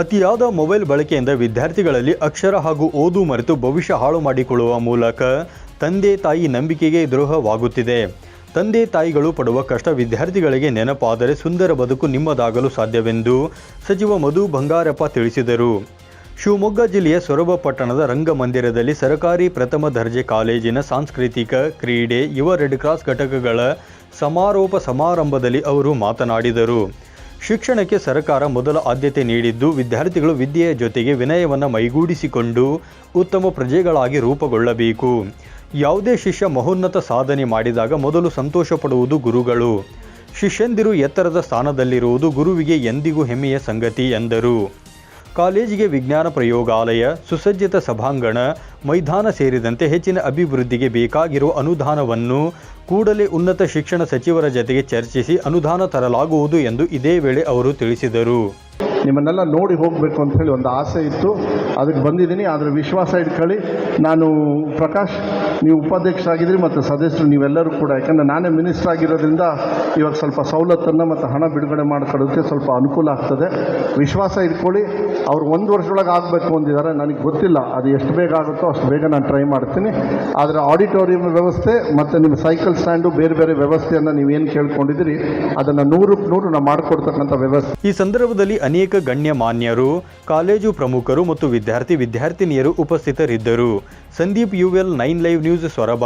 ಅತಿಯಾದ ಮೊಬೈಲ್ ಬಳಕೆಯಿಂದ ವಿದ್ಯಾರ್ಥಿಗಳಲ್ಲಿ ಅಕ್ಷರ ಹಾಗೂ ಓದು ಮರೆತು ಭವಿಷ್ಯ ಹಾಳು ಮಾಡಿಕೊಳ್ಳುವ ಮೂಲಕ ತಂದೆ ತಾಯಿ ನಂಬಿಕೆಗೆ ದ್ರೋಹವಾಗುತ್ತಿದೆ. ತಂದೆ ತಾಯಿಗಳು ಪಡುವ ಕಷ್ಟ ವಿದ್ಯಾರ್ಥಿಗಳಿಗೆ ನೆನಪಾದರೆ ಸುಂದರ ಬದುಕು ನಿಮ್ಮದಾಗಲು ಸಾಧ್ಯವೆಂದು ಸಚಿವ ಮಧು ಬಂಗಾರಪ್ಪ ತಿಳಿಸಿದರು. ಶಿವಮೊಗ್ಗ ಜಿಲ್ಲೆಯ ಸೊರಬ ಪಟ್ಟಣದ ರಂಗಮಂದಿರದಲ್ಲಿ ಸರ್ಕಾರಿ ಪ್ರಥಮ ದರ್ಜೆ ಕಾಲೇಜಿನ ಸಾಂಸ್ಕೃತಿಕ ಕ್ರೀಡೆ ಯುವ ರೆಡ್ ಕ್ರಾಸ್ ಘಟಕಗಳ ಸಮಾರೋಪ ಸಮಾರಂಭದಲ್ಲಿ ಅವರು ಮಾತನಾಡಿದರು. ಶಿಕ್ಷಣಕ್ಕೆ ಸರ್ಕಾರ ಮೊದಲ ಆದ್ಯತೆ ನೀಡಿದ್ದು ವಿದ್ಯಾರ್ಥಿಗಳು ವಿದ್ಯೆಯ ಜೊತೆಗೆ ವಿನಯವನ್ನು ಮೈಗೂಡಿಸಿಕೊಂಡು ಉತ್ತಮ ಪ್ರಜೆಗಳಾಗಿ ರೂಪುಗೊಳ್ಳಬೇಕು. ಯಾವುದೇ ಶಿಷ್ಯ ಮಹೋನ್ನತ ಸಾಧನೆ ಮಾಡಿದಾಗ ಮೊದಲು ಸಂತೋಷ ಪಡುವುದು ಗುರುಗಳು. ಶಿಷ್ಯಂದಿರು ಎತ್ತರದ ಸ್ಥಾನದಲ್ಲಿರುವುದು ಗುರುವಿಗೆ ಎಂದಿಗೂ ಹೆಮ್ಮೆಯ ಸಂಗತಿ ಎಂದರು. ಕಾಲೇಜಿಗೆ ವಿಜ್ಞಾನ ಪ್ರಯೋಗಾಲಯ, ಸುಸಜ್ಜಿತ ಸಭಾಂಗಣ, ಮೈದಾನ ಸೇರಿದಂತೆ ಹೆಚ್ಚಿನ ಅಭಿವೃದ್ಧಿಗೆ ಬೇಕಾಗಿರುವ ಅನುದಾನವನ್ನು ಕೂಡಲೇ ಉನ್ನತ ಶಿಕ್ಷಣ ಸಚಿವರ ಜತೆಗೆ ಚರ್ಚಿಸಿ ಅನುದಾನ ತರಲಾಗುವುದು ಎಂದು ಇದೇ ವೇಳೆ ಅವರು ತಿಳಿಸಿದರು. ನಿಮ್ಮನ್ನೆಲ್ಲ ನೋಡಿ ಹೋಗಬೇಕು ಅಂತ ಹೇಳಿ ಒಂದು ಆಸೆ ಇತ್ತು. ಅದಕ್ಕೆ ಬಂದಿದ್ದೀನಿ. ಆದರೆ ವಿಶ್ವಾಸ ಇಟ್ಕೊಳ್ಳಿ. ನಾನು ಪ್ರಕಾಶ್, ನೀವು ಉಪಾಧ್ಯಕ್ಷರಾಗಿದ್ದೀರಿ ಮತ್ತು ಸದಸ್ಯರು ನೀವೆಲ್ಲರೂ ಕೂಡ. ಯಾಕಂದರೆ ನಾನೇ ಮಿನಿಸ್ಟರ್ ಆಗಿರೋದ್ರಿಂದ ಇವಾಗ ಸ್ವಲ್ಪ ಸವಲತ್ತನ್ನು ಮತ್ತು ಹಣ ಬಿಡುಗಡೆ ಮಾಡ್ಕೊಳ್ಳೋದಕ್ಕೆ ಸ್ವಲ್ಪ ಅನುಕೂಲ ಆಗ್ತದೆ. ವಿಶ್ವಾಸ ಇಟ್ಕೊಳ್ಳಿ. ಅವ್ರು ಒಂದು ವರ್ಷದೊಳಗೆ ಆಗಬೇಕು ಅಂದಿದ್ದಾರೆ. ನನಗೆ ಗೊತ್ತಿಲ್ಲ. ಅದು ಎಷ್ಟು ಬೇಗ ಆಗುತ್ತೋ ಅಷ್ಟು ಬೇಗ ನಾನು ಟ್ರೈ ಮಾಡ್ತೀನಿ. ಆದರೆ ಆಡಿಟೋರಿಯಂ ವ್ಯವಸ್ಥೆ ಮತ್ತು ನಿಮ್ಮ ಸೈಕಲ್ ಸ್ಟ್ಯಾಂಡು ಬೇರೆ ಬೇರೆ ವ್ಯವಸ್ಥೆಯನ್ನು ನೀವೇನು ಕೇಳ್ಕೊಂಡಿದ್ದೀರಿ, ಅದನ್ನು ನೂರಕ್ಕೆ ನೂರು ನಾವು ಮಾಡಿಕೊಡ್ತಕ್ಕಂಥ ವ್ಯವಸ್ಥೆ. ಈ ಸಂದರ್ಭದಲ್ಲಿ ಅನೇಕ ಗಣ್ಯ ಮಾನ್ಯರು ಕಾಲೇಜು ಪ್ರಮುಖರು ಮತ್ತು ವಿದ್ಯಾರ್ಥಿ ವಿದ್ಯಾರ್ಥಿನಿಯರು ಉಪಸ್ಥಿತರಿದ್ದರು. ಸಂದೀಪ್ ಯುವೆಲ್ ನೈನ್ ಲೈವ್ ನ್ಯೂಸ್ ಸೊರಬ.